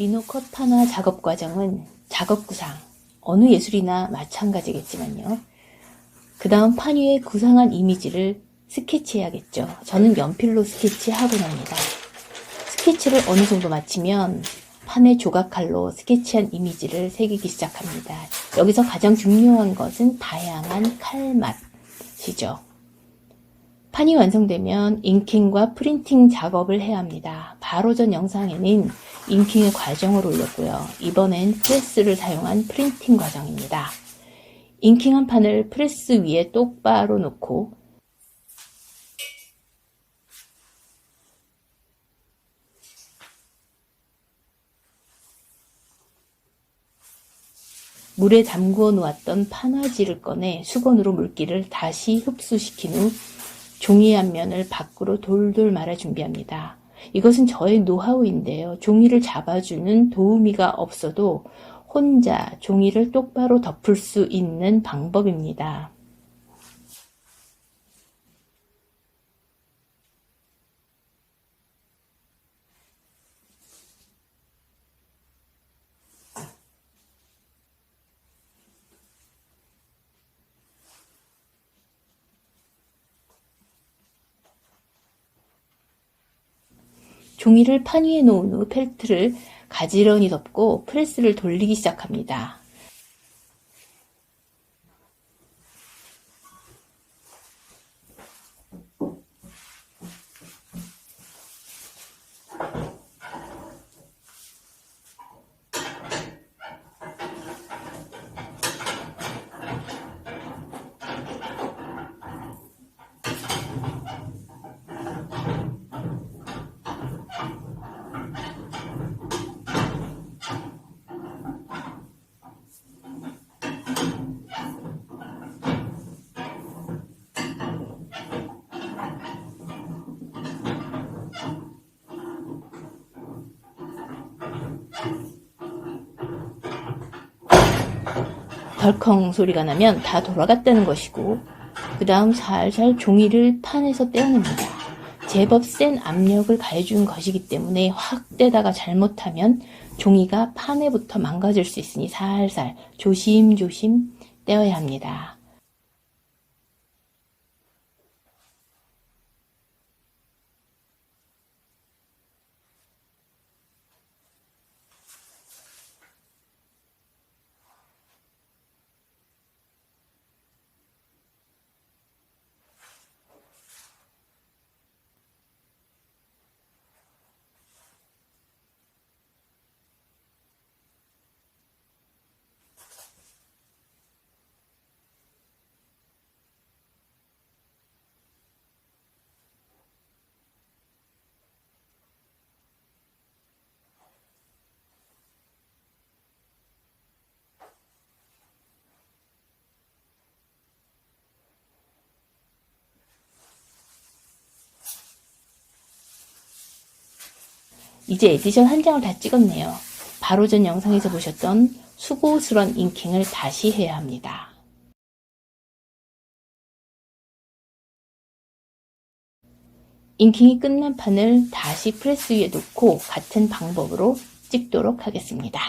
리노컷 판화 작업 과정은 작업 구상, 어느 예술이나 마찬가지겠지만요. 그 다음 판 위에 구상한 이미지를 스케치해야겠죠. 저는 연필로 스케치하곤 합니다. 스케치를 어느 정도 마치면 판의 조각칼로 스케치한 이미지를 새기기 시작합니다. 여기서 가장 중요한 것은 다양한 칼맛이죠. 판이 완성되면 잉킹과 프린팅 작업을 해야 합니다. 바로 전 영상에는 잉킹의 과정을 올렸고요. 이번엔 프레스를 사용한 프린팅 과정입니다. 잉킹한 판을 프레스 위에 똑바로 놓고 물에 담그어 놓았던 판화지를 꺼내 수건으로 물기를 다시 흡수시킨 후 종이 한 면을 밖으로 돌돌 말아 준비합니다. 이것은 저의 노하우인데요. 종이를 잡아주는 도우미가 없어도 혼자 종이를 똑바로 덮을 수 있는 방법입니다. 종이를 판 위에 놓은 후 펠트를 가지런히 덮고 프레스를 돌리기 시작합니다. 덜컹 소리가 나면 다 돌아갔다는 것이고, 그 다음 살살 종이를 판에서 떼어냅니다. 제법 센 압력을 가해준 것이기 때문에 확 떼다가 잘못하면 종이가 판에부터 망가질 수 있으니 살살 조심조심 떼어야 합니다. 이제 에디션 한 장을 다 찍었네요. 바로 전 영상에서 보셨던 수고스런 잉킹을 다시 해야 합니다. 잉킹이 끝난 판을 다시 프레스 위에 놓고 같은 방법으로 찍도록 하겠습니다.